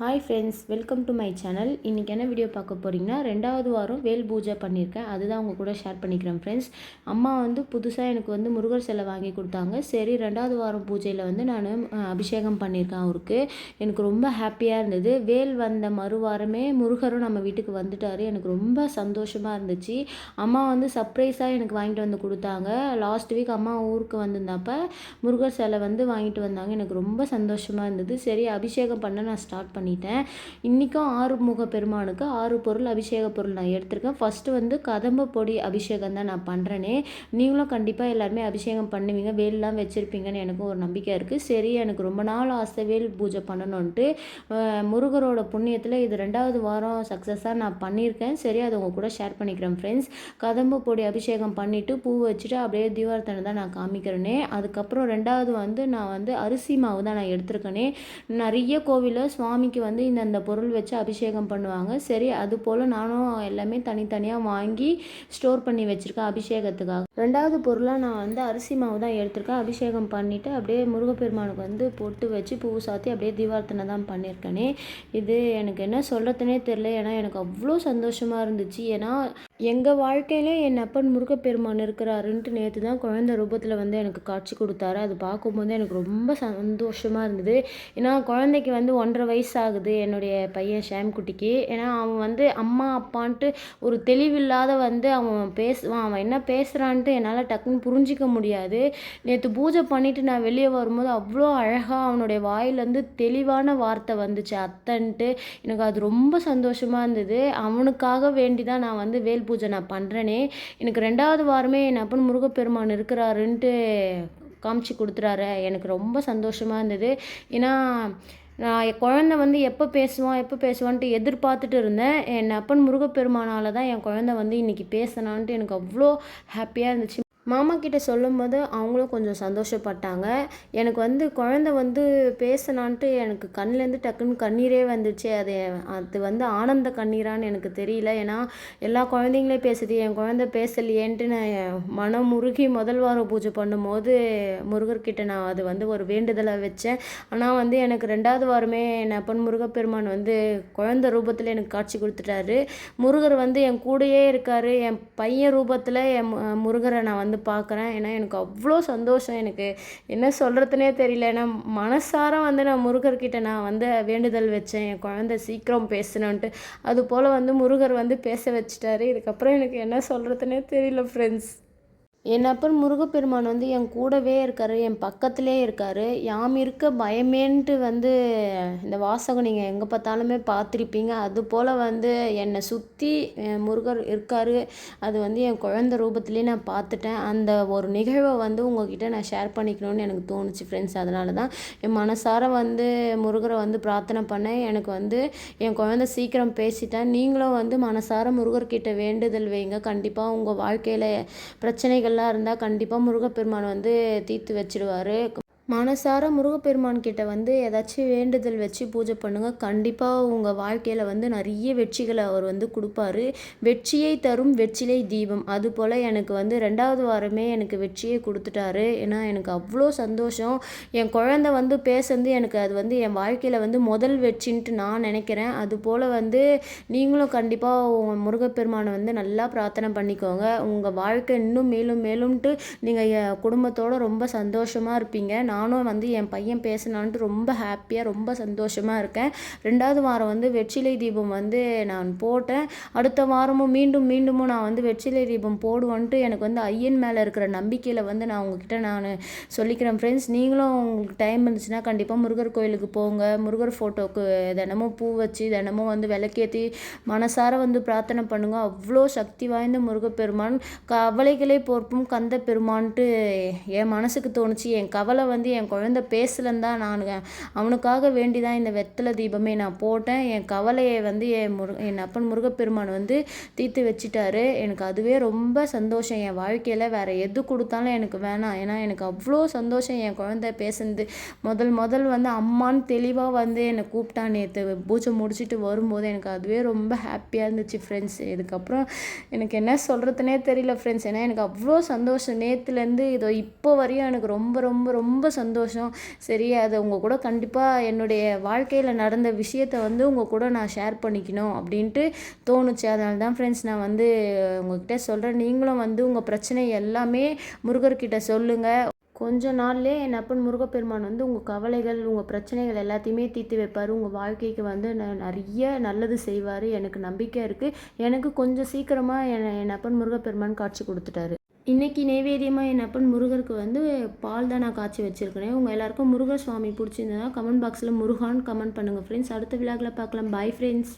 Hi friends welcome to my channel இன்றைக்கி என்ன video பார்க்க போகிறீங்கன்னா ரெண்டாவது வாரம் வேல் பூஜை பண்ணியிருக்கேன். அதுதான் உங்கள் கூட ஷேர் பண்ணிக்கிறேன் ஃப்ரெண்ட்ஸ் அம்மா வந்து புதுசாக எனக்கு வந்து முருகர் சிலை வாங்கி கொடுத்தாங்க. சரி ரெண்டாவது வாரம் பூஜையில் வந்து நான் அபிஷேகம் பண்ணியிருக்கேன் அவருக்கு. எனக்கு ரொம்ப ஹாப்பியாக இருந்தது. வேல் வந்த மறுவாரமே முருகரும் நம்ம வீட்டுக்கு வந்துட்டார். எனக்கு ரொம்ப சந்தோஷமாக இருந்துச்சு. அம்மா வந்து சர்ப்ரைஸாக எனக்கு வாங்கிட்டு வந்து கொடுத்தாங்க. லாஸ்ட் வீக் அம்மா ஊருக்கு வந்திருந்தப்ப முருகர் சிலை வந்து வாங்கிட்டு வந்தாங்க. எனக்கு ரொம்ப சந்தோஷமாக இருந்தது. சரி அபிஷேகம் பண்ண நான் ஸ்டார்ட் பண்ணிட்டேன். இன்றைக்கும் ஆறுமுக பெருமானுக்கு ஆறு பொருள் அபிஷேக பொருள் நான் எடுத்திருக்கேன். ஃபஸ்ட்டு வந்து கதம்ப பொடி அபிஷேகம் தான் நான் பண்ணுறேனே நீங்களும் கண்டிப்பாக எல்லாருமே அபிஷேகம் பண்ணுவீங்க. வேல்லாம் வச்சுருப்பீங்கன்னு எனக்கும் ஒரு நம்பிக்கை இருக்குது சரி எனக்கு ரொம்ப நாள் ஆசை வேல் பூஜை பண்ணணுன்ட்டு முருகரோட புண்ணியத்தில் இது ரெண்டாவது வாரம் சக்ஸஸாக நான் பண்ணியிருக்கேன். சரி அதை உங்கள் கூட ஷேர் பண்ணிக்கிறேன் ஃப்ரெண்ட்ஸ் கதம்ப பொடி அபிஷேகம் பண்ணிவிட்டு பூ வச்சுட்டு அப்படியே தீபார்த்தனை தான் நான் காமிக்கிறேனே. அதுக்கப்புறம் ரெண்டாவது வந்து நான் வந்து அரிசி மாவு தான் நான் எடுத்திருக்கேனே. நிறைய கோவிலில் சுவாமிக்கு வந்து இந்தந்த பொருள் வச்சு அபிஷேகம் பண்ணுவாங்க. சரி அது போல் நானும் எல்லாமே தனித்தனியாக வாங்கி ஸ்டோர் பண்ணி வச்சுருக்கேன் அபிஷேகத்துக்காக. ரெண்டாவது பொருளாக நான் வந்து அரிசி மாவு தான் எடுத்திருக்கேன். அபிஷேகம் பண்ணிவிட்டு அப்படியே முருகப்பெருமானுக்கு வந்து பொட்டு வச்சு பூ சாத்தி அப்படியே தீபார்த்தனை தான் பண்ணியிருக்கேனே. இது எனக்கு என்ன சொல்கிறதுனே தெரில ஏன்னா எனக்கு அவ்வளோ சந்தோஷமாக இருந்துச்சு. ஏன்னா எங்கள் வாழ்க்கையிலே என் அப்பன் முருகப்பெருமான் இருக்கிறாருன்ட்டு நேற்று தான் குழந்தை ரூபத்தில் வந்து எனக்கு காட்சி கொடுத்தாரு. அது பார்க்கும்போது எனக்கு ரொம்ப சந்தோஷமாக இருந்தது. ஏன்னா குழந்தைக்கு வந்து ஒன்றரை வயசு ஆகுது என்னுடைய பையன் ஷாம்குட்டிக்கு. ஏன்னா அவன் வந்து அம்மா அப்பான்ட்டு ஒரு தெளிவில்லாத வந்து அவன் பேசுவான் அவன் என்ன பேசுகிறான்ட்டு என்னால் டக்குன்னு புரிஞ்சிக்க முடியாது. நேற்று பூஜை பண்ணிவிட்டு நான் வெளியே வரும்போது அவ்வளோ அழகாக அவனுடைய வாயிலேருந்து தெளிவான வார்த்தை வந்துச்சு. அத்தன்ட்டு எனக்கு அது ரொம்ப சந்தோஷமாக இருந்தது. அவனுக்காக வேண்டி தான் நான் வந்து வேல் பூஜை நான் பண்ணுறேனே எனக்கு ரெண்டாவது வாரமே என் அப்பன் முருகப்பெருமான் இருக்கிறாருன்ட்டு காமிச்சு கொடுத்துறாரு. எனக்கு ரொம்ப சந்தோஷமாக இருந்தது. ஏன்னா நான் என் குழந்த வந்து எப்போ பேசுவான் எப்போ பேசுவான்ட்டு எதிர்பார்த்துட்டு இருந்தேன். என் அப்பன் முருகப்பெருமானால் தான் என் குழந்த வந்து இன்றைக்கி பேசினான்ட்டு எனக்கு அவ்வளோ ஹாப்பியாக இருந்துச்சு. மாமா கிட்டே சொல்லும்போது அவங்களும் கொஞ்சம் சந்தோஷப்பட்டாங்க. எனக்கு வந்து குழந்த வந்து பேசினான்ட்டு எனக்கு கண்ணிலேருந்து டக்குன்னு கண்ணீரே வந்துச்சு. அது அது வந்து ஆனந்த கண்ணீரான்னு எனக்கு தெரியல. ஏன்னா எல்லா குழந்தைங்களே பேசுது. என் குழந்த பேசலையேன்ட்டு நான் என் மனம் முருகி முதல் வாரம் பூஜை பண்ணும்போது முருகர்கிட்ட நான் அது வந்து ஒரு வேண்டுதலை வச்சேன். ஆனால் வந்து எனக்கு ரெண்டாவது வாரமே என் அப்பன் முருகப்பெருமான் வந்து குழந்த ரூபத்தில் எனக்கு காட்சி கொடுத்துட்டாரு. முருகர் வந்து என் கூடயே இருக்கார். என் பையன் ரூபத்தில் என் முருகரை நான் வந்து பார்க்குறேன். ஏன்னா எனக்கு அவ்வளோ சந்தோஷம். எனக்கு என்ன சொல்கிறதுனே தெரியல. ஏன்னா மனசார வந்து நான் முருகர்கிட்ட நான் வந்து வேண்டுதல் வச்சேன். என் குழந்த சீக்கிரம் பேசணுன்ட்டு அது போல் வந்து முருகர் வந்து பேச வச்சிட்டாரு. இதுக்கப்புறம் எனக்கு என்ன சொல்கிறதுனே தெரியல ஃப்ரெண்ட்ஸ் என் அப்பன் முருகப்பெருமான் வந்து என் கூடவே இருக்காரு என் பக்கத்திலே இருக்காரு. யாம் இருக்க பயமேன்ட்டு வந்து இந்த வாசகம் நீங்கள் எங்கே பார்த்தாலுமே பார்த்துருப்பீங்க. அது போல் வந்து என்னை சுற்றி முருகர் இருக்காரு. அது வந்து என் குழந்த ரூபத்திலே நான் பார்த்துட்டேன். அந்த ஒரு நிகழ்வை வந்து உங்ககிட்ட நான் ஷேர் பண்ணிக்கணும்னு எனக்கு தோணுச்சு ஃப்ரெண்ட்ஸ் அதனால தான் என் மனசார வந்து முருகரை வந்து பிரார்த்தனை பண்ணேன். எனக்கு வந்து என் குழந்த சீக்கிரம் பேசிட்டேன் நீங்களும் வந்து மனசார முருகர்கிட்ட வேண்டுதல் வைங்க. கண்டிப்பாக உங்கள் வாழ்க்கையில் பிரச்சனைகள்லாம் இருந்தால் கண்டிப்பாக முருகப்பெருமான் வந்து தீர்த்து வச்சிடுவார். மனசார முருகப்பெருமான் கிட்ட வந்து ஏதாச்சும் வேண்டுதல் வச்சு பூஜை பண்ணுங்கள் கண்டிப்பாக உங்கள் வாழ்க்கையில் வந்து நிறைய வெற்றிகளை அவர் வந்து கொடுப்பாரு. வெற்றியை தரும் வெற்றிலை தீபம். அதுபோல் எனக்கு வந்து ரெண்டாவது வாரமே எனக்கு வெற்றியை கொடுத்துட்டாரு. ஏன்னா எனக்கு அவ்வளோ சந்தோஷம். என் குழந்தை வந்து பேசுறது எனக்கு அது வந்து என் வாழ்க்கையில் வந்து முதல் வெற்றின்ட்டு நான் நினைக்கிறேன். அதுபோல் வந்து நீங்களும் கண்டிப்பாக உங்கள் முருகப்பெருமானை வந்து நல்லா பிரார்த்தனை பண்ணிக்கோங்க. உங்கள் வாழ்க்கை இன்னும் மேலும் மேலும்ட்டு நீங்கள் குடும்பத்தோட ரொம்ப சந்தோஷமாக இருப்பீங்க. நான் நானும் வந்து என் பையன் பேசினான்ட்டு ரொம்ப ஹாப்பியாக ரொம்ப சந்தோஷமாக இருக்கேன். ரெண்டாவது வாரம் வந்து வெற்றிலை தீபம் வந்து நான் போட்டேன். அடுத்த வாரமும் மீண்டும் மீண்டுமும் நான் வந்து வெற்றிலை தீபம் போடுவோன்ட்டு எனக்கு வந்து ஐயன் மேலே இருக்கிற நம்பிக்கையில் வந்து நான் உங்ககிட்ட நான் சொல்லிக்கிறேன் ஃப்ரெண்ட்ஸ் நீங்களும் உங்களுக்கு டைம் இருந்துச்சுன்னா கண்டிப்பாக முருகர் கோயிலுக்கு போங்க. முருகர் ஃபோட்டோக்கு தினமும் பூ வச்சு தினமும் வந்து விளக்கேற்றி மனசார வந்து பிரார்த்தனை பண்ணுங்க. அவ்வளோ சக்தி வாய்ந்த முருகப்பெருமான். கவலைகளை போர்ப்பும் கந்த பெருமான்ட்டு என் மனசுக்கு தோணுச்சு. என் கவலை வந்து வந்து என் குழந்தை பேசலன்னு தான் நான் அவனுக்காக வேண்டி தான் இந்த வெத்தலை தீபமே நான் போட்டேன். என் கவலையை வந்து என் முரு என் அப்பன் முருகப்பெருமான் வந்து தீர்த்து வச்சிட்டாரு. எனக்கு அதுவே ரொம்ப சந்தோஷம். என் வாழ்க்கையில் வேறு எது கொடுத்தாலும் எனக்கு வேணாம். ஏன்னா எனக்கு அவ்வளோ சந்தோஷம் என் குழந்தை பேசுனது. முதல் முதல் வந்து அம்மான்னு தெளிவாக வந்து என்னை கூப்பிட்டான் நேற்று பூஜை முடிச்சுட்டு வரும்போது எனக்கு அதுவே ரொம்ப ஹாப்பியாக இருந்துச்சு ஃப்ரெண்ட்ஸ் இதுக்கப்புறம் எனக்கு என்ன சொல்கிறதுனே தெரியல ஃப்ரெண்ட்ஸ் ஏன்னா எனக்கு அவ்வளோ சந்தோஷம். நேற்றுலேருந்து இதோ இப்போ வரையும் எனக்கு ரொம்ப ரொம்ப ரொம்ப சந்தோஷம். சரி அதை உங்கள் கூட கண்டிப்பாக என்னுடைய வாழ்க்கையில் நடந்த விஷயத்தை வந்து உங்கள் கூட நான் ஷேர் பண்ணிக்கணும் அப்படின்ட்டு தோணுச்சு. அதனால தான் ஃப்ரெண்ட்ஸ் நான் வந்து உங்ககிட்ட சொல்கிறேன் நீங்களும் வந்து உங்கள் பிரச்சனை எல்லாமே முருகர்கிட்ட சொல்லுங்கள் கொஞ்ச நாள்லே என் அப்பன் முருகப்பெருமான் வந்து உங்கள் கவலைகள் உங்கள் பிரச்சனைகள் எல்லாத்தையுமே தீர்த்து வைப்பார். உங்கள் வாழ்க்கைக்கு வந்து நிறைய நல்லது செய்வார். எனக்கு நம்பிக்கை இருக்குது எனக்கு கொஞ்சம் சீக்கிரமாக என் என் அப்பன் முருகப்பெருமான் காட்சி கொடுத்துட்டாரு. இன்றைக்கி நைவேத்தியமாக என் அப்பன் முருகருக்கு வந்து பால் தான் நான் காய்ச்சி வச்சிருக்கிறேன். உங்கள் எல்லாருக்கும் முருகர் சுவாமி பிடிச்சிருந்ததுன்னா கமெண்ட் பாக்ஸில் முருகான்னு கமெண்ட் பண்ணுங்கள் ஃப்ரெண்ட்ஸ் அடுத்த விழாக்கில் பார்க்கலாம். Bye friends